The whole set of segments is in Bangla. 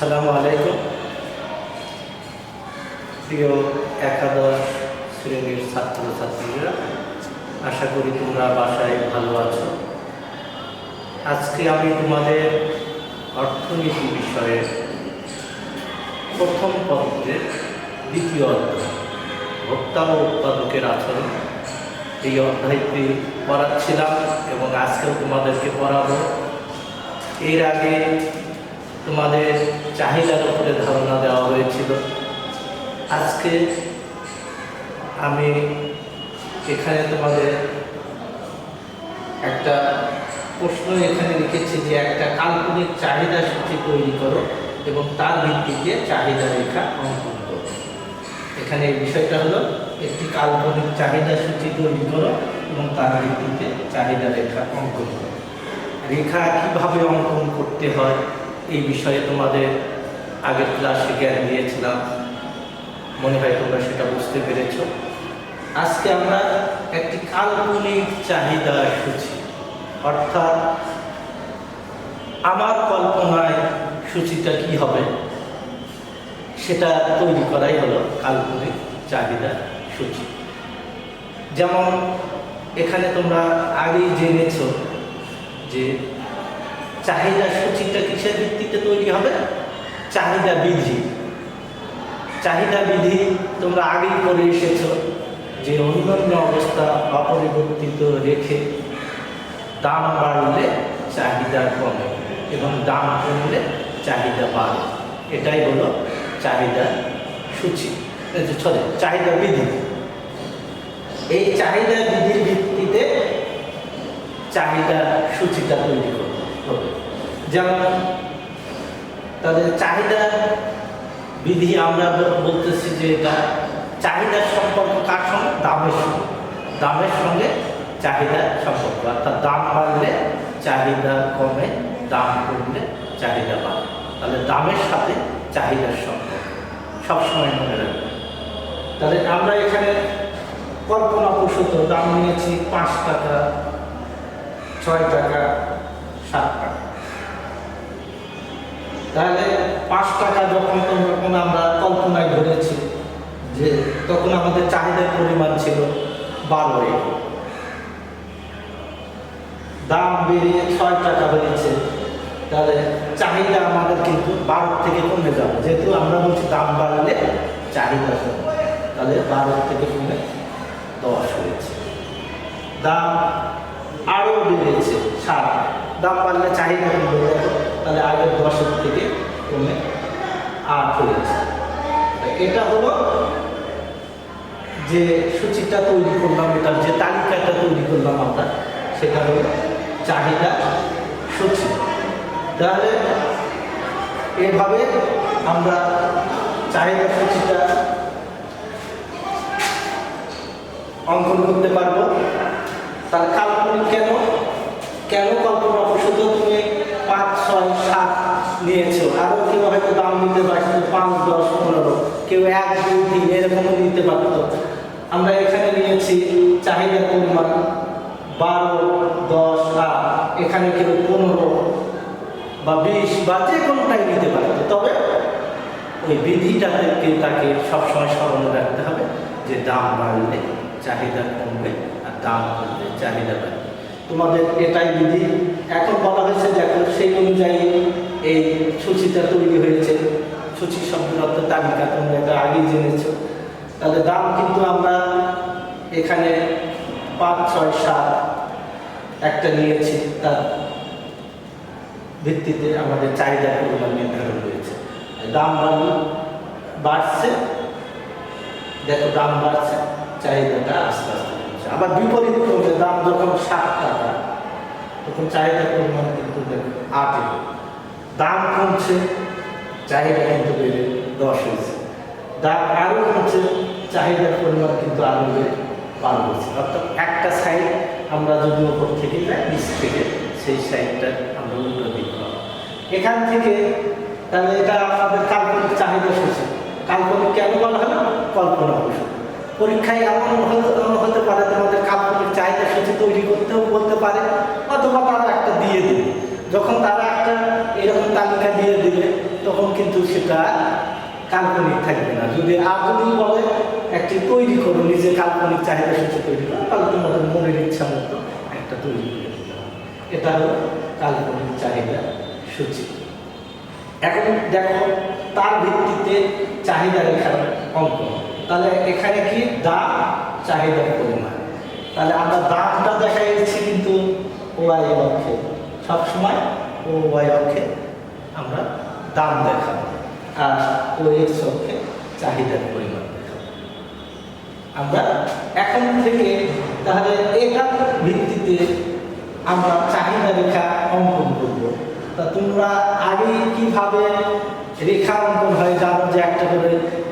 আসসালামু আলাইকুম। প্রিয় একাদশ শ্রেণির ছাত্রছাত্রীরা, আশা করি তোমরা বাসায় ভালো আছো। আজকে আমি তোমাদের অর্থনীতি বিষয়ের প্রথম পত্রের দ্বিতীয় অধ্যায়, ভোক্তা ও উৎপাদকের আচরণ এই অধ্যায়টি পড়াচ্ছিলাম এবং আজকেও তোমাদেরকে পড়াবো। এর আগে তোমাদের চাহিদার উপরে ধারণা দেওয়া হয়েছিল। আজকে আমি এখানে তোমাদের একটা প্রশ্ন এখানে লিখেছি যে একটা কাল্পনিক চাহিদা সূচি তৈরি করো এবং তার ভিত্তিতে চাহিদা রেখা অঙ্কন করো। এখানে বিষয়টা হলো, একটি কাল্পনিক চাহিদা সূচি তৈরি করো এবং তার ভিত্তিতে চাহিদা রেখা অঙ্কন করো। রেখা কীভাবে অঙ্কন করতে হয়? এই বিষয়ে তোমাদের আগের ক্লাসে জ্ঞান দিয়েছিলাম। মনে হয় তোমরা সেটা বুঝতে পেরেছ। আজকে আমরা একটি কাল্পনিক চাহিদা সূচি অর্থাৎ আমার কল্পনায় সূচিটা কি হবে? সেটা তৈরি করাই হলো কাল্পনিক চাহিদা সূচি। যেমন এখানে তোমরা আগেই জেনেছ যে চাহিদা সূচিটা কিসের ভিত্তিতে তৈরি হবে চাহিদা বিধি। চাহিদা বিধি তোমরা আগেই করে এসেছ যে অন্যান্য অবস্থা অপরিবর্তিত রেখে দাম বাড়লে চাহিদা কমে এবং দাম কমলে চাহিদা বাড়ে। এটাই হলো চাহিদা সূচি। সরি চাহিদা বিধি। এই চাহিদা বিধির ভিত্তিতে চাহিদা সূচিটা তৈরি করতে হবে। যেমন তাদের চাহিদা বিধি আমরা বলতেছি যে এটা চাহিদার সম্পর্ক কার সঙ্গে? দামের সঙ্গে। দামের সঙ্গে চাহিদার সম্পর্ক। অর্থাৎ দাম বাড়লে চাহিদা কমে, দাম কমলে চাহিদা বাড়ে। তাহলে দামের সাথে চাহিদার সম্পর্ক। সবসময় মনে রাখবে তাহলে আমরা এখানে কল্পনা প্রসূত দাম নিয়েছি পাঁচ টাকা, ছয় টাকা, সাত টাকা তাহলে পাঁচ টাকা যখন তখন আমরা কল্পনায় ধরেছি যে তখন আমাদের চাহিদার পরিমাণ ছিল বারো দাম বেরিয়ে ছয় টাকা বেড়েছে। তাহলে চাহিদা আমাদের কিন্তু বারো থেকে কমে যাবে। যেহেতু আমরা বলছি দাম বাড়লে চাহিদা কমে। তাহলে বারো থেকে কমে দশ হয়েছে। দাম আরও বেড়েছে সাত দাম বাড়লে চাহিদা কমে যাবে তাহলে আগের দশের থেকে কমে আট হয়েছে তা এটা হলো যে সূচিটা তৈরি করলাম, এটার যে তালিকাটা তৈরি করলাম আমরা, সেটা হলো চাহিদা সূচি। তাহলে এভাবে আমরা চাহিদা সূচিটা অঙ্কন করতে পারব। তার কাল্পনিক কেন? কেন কল্পনা ছয় সাত নিয়েছো আরও কেউ হয়তো দাম নিতে পারতো পাঁচ, দশ, পনেরো। কেউ এক দুই তিন এরকমও নিতে পারতো। আমরা এখানে নিয়েছি চাহিদার পরিমাণ বারো, দশ আট এখানে কেউ পনেরো বা বিশ বা যে কোনোটাই নিতে পারতো তবে ওই বিধিটাকে তাকে সবসময় স্মরণে রাখতে হবে যে দাম বাড়লে চাহিদা কমবে আর দাম কমলে চাহিদা বাড়বে। তোমাদের এটাই বিধি। এখন বলা হয়েছে, দেখো, সেই অনুযায়ী এই সূচিটা তৈরি হয়েছে। সূচি শব্দের তালিকা তোমরা এটা আগেই জেনেছো। তাহলে দাম কিন্তু আমরা এখানে পাঁচ, ছয়, সাত একটা নিয়েছি। তার ভিত্তিতে আমাদের চাহিদার পরিমাণ নির্ধারণ হয়েছে। দাম বাড়ল, বাড়ছে। দেখো, দাম বাড়ছে, চাহিদাটা আস্তে আবার বিপরীত ক্রমে দাম যখন ষাট টাকা, তখন চাহিদার পরিমাণ কিন্তু আটে দাম কমছে, চাহিদা কিন্তু বেড়ে দশ হয়েছে দাম আরও কমছে, চাহিদার পরিমাণ কিন্তু আরও বেড়ে বারো হয়েছে অর্থাৎ একটা সাইড আমরা যদি ওপর থেকে যাই, নিচ থেকে, সেই সাইডটা আমরা হবে এখান থেকে তাহলে এটা আমাদের কাল্পনিক চাহিদা সূচি কাল্পনিক কেন বলা হলো? কল্পনা প্রসূত পরীক্ষায় এমন হতে পারে তোমাদের কাল্পনিক চাহিদা সূচি তৈরি করতেও বলতে পারে, অথবা তারা একটা দিয়ে দেবে। যখন তারা একটা এরকম তালিকা দিয়ে দেবে, তখন কিন্তু সেটা কাল্পনিক থাকবে না। যদি আর যদি বলে একটি তৈরি করো, নিজের কাল্পনিক চাহিদা সূচি তৈরি করো, তাহলে তোমাদের মনের ইচ্ছা মতো একটা তৈরি করে দিতে হবে। এটা হলো কাল্পনিক চাহিদা সূচি। এখন দেখো, তার ভিত্তিতে চাহিদা রেখার অঙ্ক। তাহলে এখানে কি দাম চাহিদার পরিমাণ। তাহলে আমরা দামটা দেখা যাচ্ছে কিন্তু ওয়াই অক্ষে সবসময় ও ওয়াই অক্ষে আমরা দাম দেখাবো আর ও এক্স অক্ষে চাহিদার পরিমাণ আমরা এখন থেকে তাহলে এটার ভিত্তিতে আমরা চাহিদা রেখা অঙ্কন করব। তা তোমরা আগে কীভাবে রেখা অঙ্কন হয় জানো যে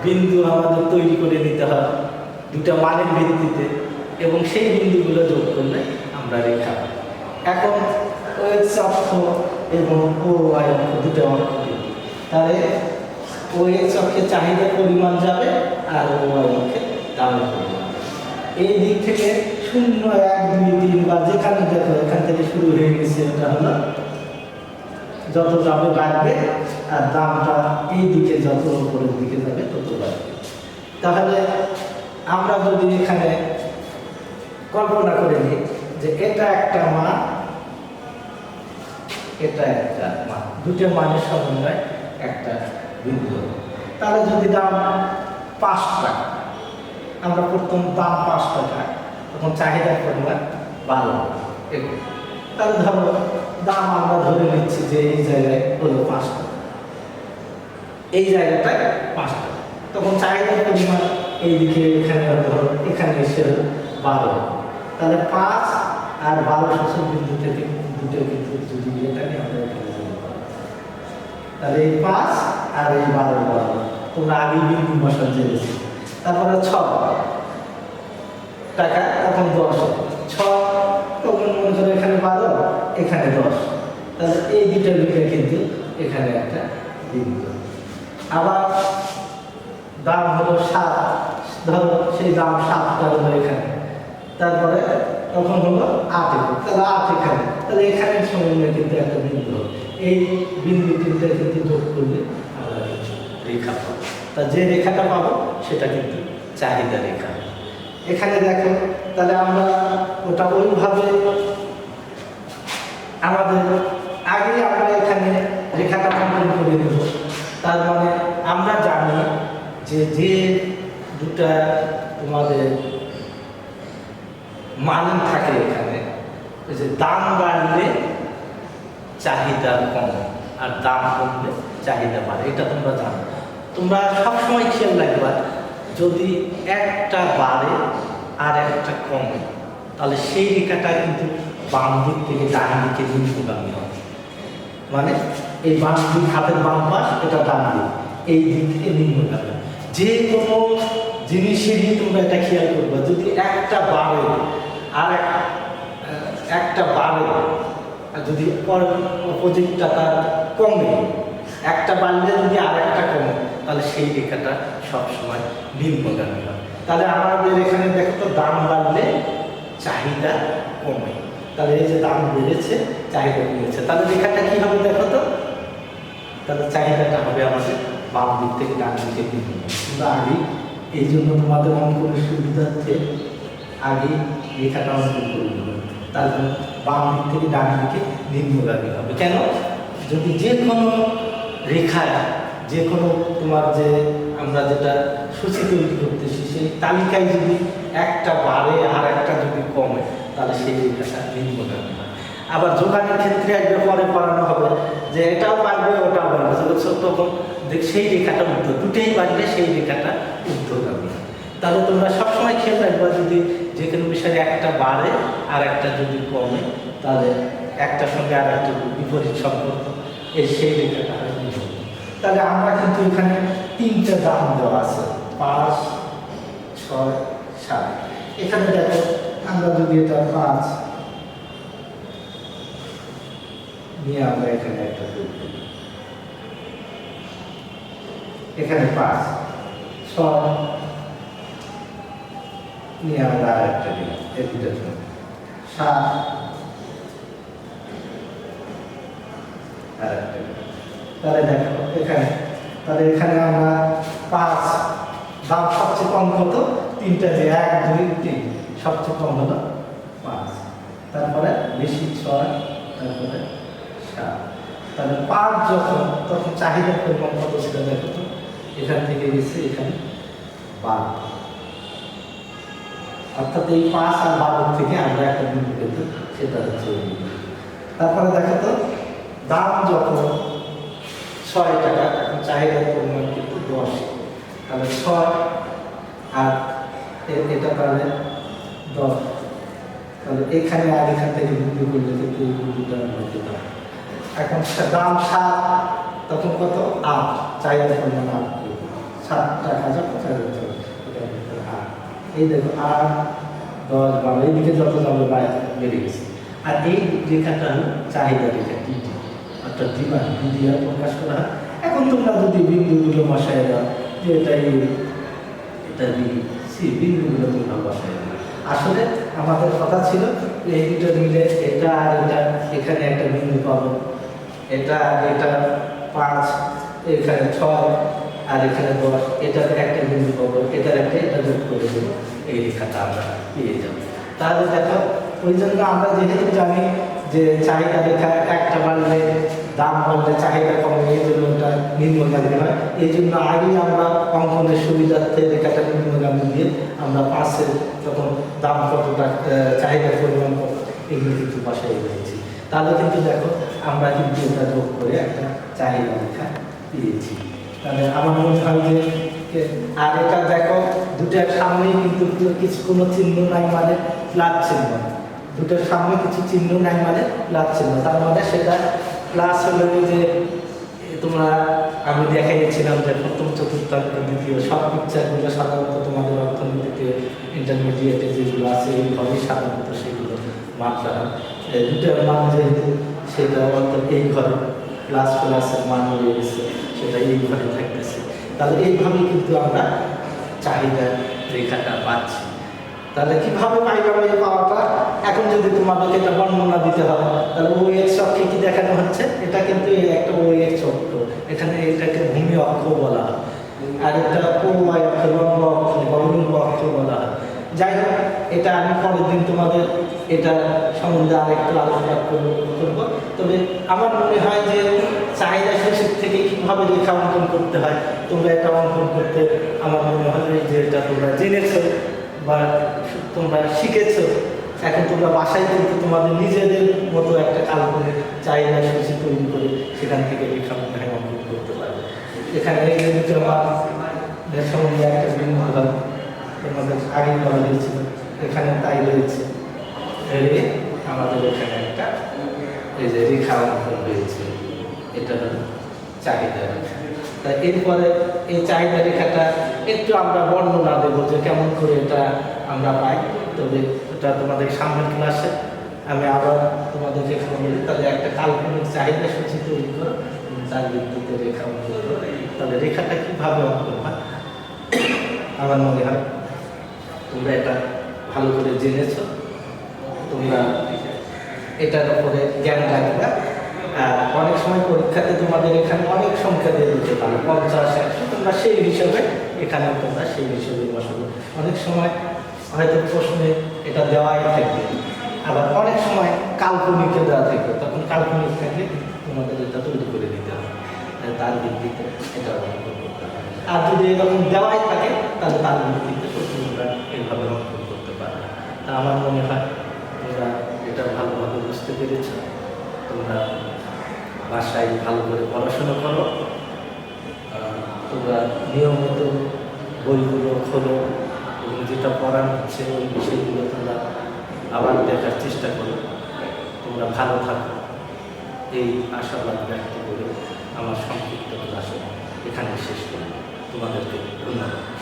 বিন্দু আমাদের তৈরি করে নিতে হয় দুটা মানের ভিত্তিতে এবং সেই বিন্দুগুলো যোগ করলে আমরা রেখা এখন ও এক্স অক্ষ এবং ও অক্ষ দুটো দিই। তাহলে ও এক্স চাহিদার পরিমাণ যাবে আর ও ওয়াই অক্ষে দামের পরিমাণ এই দিক থেকে শূন্য, এক, দুই, তিন বা যেখানে দেখো এখান থেকে শুরু হয়ে গেছে, এটা হলো যত যাবে বাড়বে, আর দামটা এই দিকে যত উপরের দিকে যাবে তত বাড়বে। তাহলে আমরা যদি এখানে কল্পনা করে নিই যে এটা একটা মান, এটা একটা মান। দুটো মানের সমন্বয়, একটা বিন্দু। তাহলে যদি দাম পাঁচ টাকা, আমরা প্রথম দাম পাঁচ টাকা, তখন চাহিদার পরিমাণ এগুলো তাহলে ধরো দাম আমরা ধরে নিচ্ছি যে এই জায়গায় হলো পাঁচ এই জায়গাটায় পাঁচ তখন চাহিদার পরিমাণ এইদিকে, এখানে ধরো, এখানে এসে বারো। তাহলে পাঁচ আর বারো শেষের বিন্দু থেকে দুটো কিন্তু যদি ইয়ে আমরা এখানে তাহলে এই পাঁচ আর এই বারো বারো। তোমরা আগে বিন্দু বসান জেনেছি তারপরে ছ। টাকা তখন দশ। ছ তখন মনে করো এখানে বারো, এখানে দশ। তাহলে এই দুটো মিলে কিন্তু এখানে একটা বিন্দু। আবার দাম হলো সাত, ধরো সেই দাম সাতটা হলো এখানে। তারপরে তখন হলো আট তাহলে আট এখানে। তাহলে এখানে সমন্বয় কিন্তু একটা বিন্দু। এই বিন্দু তিনটা কিন্তু যোগ করলে আমরা কিন্তু রেখা পাবো। তা যে রেখাটা পাবো, সেটা কিন্তু চাহিদা রেখা। এখানে দেখো তাহলে আমরা ওটা ওইভাবে আমাদের আগে আমরা এখানে রেখাটা অঙ্কন করে দেব। তার মানে আমরা জানি যে যে দুটা তোমাদের মান থাকে এখানে যে দাম বাড়লে চাহিদা কমে আর দাম কমলে চাহিদা বাড়ে, এটা তোমরা জানো। তোমরা সবসময় খেয়াল রাখবা, যদি একটা বাড়ে আর একটা কম। তাহলে সেই রেখাটা কিন্তু বাম দিক থেকে ডান দিকে নিম্নগামী হবে। মানে এই বাম দিক হাতের বাম পাশ, এটা ডান দিক। এই দিক থেকে নিম্নগামী যে কোনো জিনিসেরই তোমরা এটা খেয়াল করবে, যদি একটা বাড়ে আর এক- একটা বাড়ে আর যদি অপোজিটটা তার কমে, একটা বাড়লে যদি আর একটা কমে, তাহলে সেই রেখাটা সবসময় নিম্নগামী হয় তাহলে আমাদের এখানে দেখো তো দাম বাড়লে চাহিদা কমে। তাহলে এই যে দাম বেড়েছে, চাহিদা কমেছে। তাহলে রেখাটা কি হবে দেখো তো? তাহলে চাহিদাটা হবে আমাদের বাম দিক থেকে ডান দিকে আগে এই জন্য তোমাদের অঙ্কনের সুবিধার্থে আগে রেখাটা অঙ্কন করে নেবে তারপর বাম দিক থেকে ডান দিকে নিম্নগামী হবে। কেন? যদি যে কোনো রেখায় যে কোনো তোমার যে আমরা যেটা সূচি তৈরি করতেছি, সেই তালিকায় যদি একটা বাড়ে আর একটা যদি কমে, তাহলে সেই রেখাটা নিম্নগামী হয় আবার যোগানের ক্ষেত্রে একবার পরে পড়ানো হবে, যে এটাও বাড়বে, ওটাও বাড়বে। তখন সেই রেখাটা উদ্ধ দুটোই বাড়লে সেই রেখাটা ঊর্ধ্বগামী তাহলে তোমরা সবসময় খেয়াল রাখবা, যদি যে কোনো বিষয়ে একটা বাড়ে আর একটা যদি কমে, তাহলে একটার সঙ্গে আর একটা বিপরীত সম্পর্ক, এই সেই রেখাটা তাহলে আমরা কিন্তু এখানে তিনটে দাম দেওয়া আছে। পাঁচ, ছয়, সাত। এখানে দেখো, আমরা যদি এটা পাঁচ নিয়ে আমরা এখানে একটা এখানে পাঁচ, ছয় নিয়ে আমরা আর একটা দিলাম এই দুটো সাত আর একটা তাহলে দেখো, এখানে, তাহলে এখানে আমরা পাঁচ দাম সবচেয়ে কম কত? তিনটা যে এক, দুই, তিন। সবচেয়ে কম হলো পাঁচ। তারপরে বেশি ছয়, তারপরে সাত। তাহলে পাঁচ যখন, তখন চাহিদার পরিমাণ কত ছিল দেখো তো? এখান থেকে গেছে এখানে বারো। অর্থাৎ এই পাঁচ আর বারোর থেকে আমরা একটা বিন্দু পেতে, সেটা হচ্ছে তারপরে দেখো তো, দাম যখন ছয় টাকা, এখন চাহিদার পরিমাণ কিন্তু দশ। তাহলে ছয় আর এটা তাহলে দশ। তাহলে এখানে আর এখান থেকে বিন্দু করলে কিন্তু এই বিন্দুটা আমরা পেতাম এখন দাম সাত, তখন কত? আট। চাহিদার পরিমাণ আট সাত টাকা চাহিদা হচ্ছে আট। এই দেখো আট, দশ, বারো, এইদিকে যত যাবে বেড়ে গেছে। আর এই রেখাটা চাহিদা রেখা ডিটি অর্থাৎ ডিমান্ড ডিডি আর প্রকাশ করা এখন তোমরা যদি বিন্দুগুলো বসায় দাও যে এটা এই এটা বি সি বিন্দুগুলো তোমরা বসায় দাও আসলে আমাদের কথা ছিল এই দুটো মিলে এটা আর এটা, এখানে একটা বিন্দু পাবো এটা আর এটা পাঁচ, এখানে ছয় আর এখানে দশ, এটার একটা বিন্দু পাবো এটার একটা এটা যোগ করে দেবো এই রেখাটা আমরা পেয়ে যাব। তাহলে দেখো, ওই জন্য আমরা যেহেতু জানি যে চাহিদা রেখা একটা বাড়লে দাম বাড়লে চাহিদা কমে এই জন্য ওটা নিম্নগামী হয় এই জন্য আগেই আমরা অঙ্কনের সুবিধার্থে রেখাটা নিম্নগামী দিয়ে আমরা পাশের যখন দাম কতটা আহ, চাহিদার পরিমাণ কত এগুলো কিন্তু বসাই রয়েছি তাহলে কিন্তু দেখো আমরা কিন্তু এটা যোগ করে একটা চাহিদা রেখা পেয়েছি তাহলে আমার মনে হয় যে আর এটা দেখো দুটার সামনেই কিন্তু কিছু কোনো চিহ্ন নাই মানে প্লাস চিহ্ন। দুটোর সামনে কিছু চিহ্ন নাই মানে প্লাস চিহ্ন। তার মানে সেটা প্লাস হলো যে তোমরা, আমি দেখাইছিলাম যে প্রথম চতুর্থাংশ দ্বিতীয়, সব পিকচারগুলো সাধারণত তোমাদের অর্থনীতিতে ইন্টারমিডিয়েটে যেগুলো আছে, এইভাবেই সাধারণত সেগুলো মাত্রা দুটার মান যেহেতু, সেটা অর্থাৎ এই ঘরে প্লাস প্লাসের মান হয়ে গেছে, সেটা এই ঘরে থাকতেছে। তাহলে এইভাবেই কিন্তু আমরা চাহিদা রেখাটা পাচ্ছি। তাহলে কীভাবে পাইলাম এই পাওয়াটা? এখন যদি তোমাদেরকে এটা বর্ণনা দিতে হবে তাহলে ওই এক্স অক্ষে কি দেখানো হচ্ছে? এটা কিন্তু একটা ওই এক্স অক্ষ। এখানে এটাকে ভূমি অক্ষ বলা হয়। আর এটা ওয়াই অক্ষ, লম্ব অক্ষ বা উলম্ব অক্ষ বলা হয়। যাই হোক, এটা আমি পরের দিন তোমাদের এটা সম্বন্ধে আরেকটু আলোচনা করব তবে আমার মনে হয় যে চাহিদা শোষিত থেকে কীভাবে লেখা অঙ্কন করতে হয়, তোমরা এটা অঙ্কন করতে আমার মনে হয় যে এটা তোমরা জেনেছো বা তোমরা শিখেছো, এখন তোমরা বাসায় কিন্তু তোমাদের নিজেদের মতো একটা কাল্পনিক চাহিদা সূচি তৈরি করে সেখান থেকে রেখা অঙ্কন করতে পারবে। এখানে দুটো মাদের সম্বন্ধে একটা বিন্দু হয় তোমাদের আগে বলা হয়েছিল এখানে তাই রয়েছে। আমাদের এখানে একটা, এই যে রেখা অঙ্কন রয়েছে এটা চাহিদা রেখা তা এরপরে এই চাহিদা রেখাটা একটু আমরা বর্ণনা দেবো যে কেমন করে এটা আমরা পাই। তবে এটা তোমাদের সামনের ক্লাসে। আমি আবার তোমাদেরকে বলি তাহলে একটা কাল্পনিক চাহিদা সূচি তৈরি করো। তার ভিত্তিতে রেখা অঙ্কন তাহলে রেখাটা কীভাবে অঙ্কন হয়? আমার মনে হয় তোমরা এটা ভালো করে জেনেছো। তোমরা এটার উপরে জ্ঞান রাখবে। অনেক সময় পরীক্ষাতে তোমাদের এখানে অনেক সংখ্যা দিয়ে দিতে পারে। পঞ্চাশ, একশো। তোমরা সেই হিসাবে এখানে তোমরা সেই হিসাবে বসাবো। অনেক সময় হয়তো প্রশ্নে এটা দেওয়াই থাকবে। আবার অনেক সময় কাল্পনিকে দেওয়া থাকবে। তখন কাল্পনিক থাকলে তোমাদের এটা তৈরি করে দিতে হবে। তার এটা অঙ্কন করতে হবে। আর যদি এরকম দেওয়াই থাকে, তাহলে তার ভিত্তিতে তোমরা এইভাবে অঙ্কন করতে পারবে। তা আমার মনে হয় তোমরা এটা ভালোভাবে বুঝতে পেরেছ। তোমরা বাসায় ভালো করে পড়াশোনা করো। নিয়মিত বইগুলো খোলো, এবং যেটা পড়ানো হচ্ছে ওই বিষয়গুলো তোমরা আবার দেখার চেষ্টা করো। তোমরা ভালো থাকো। এই আশাবাদ ব্যক্ত করে আমার সংক্ষিপ্ত ক্লাস এখানে শেষ করি তোমাদেরকে ধন্যবাদ।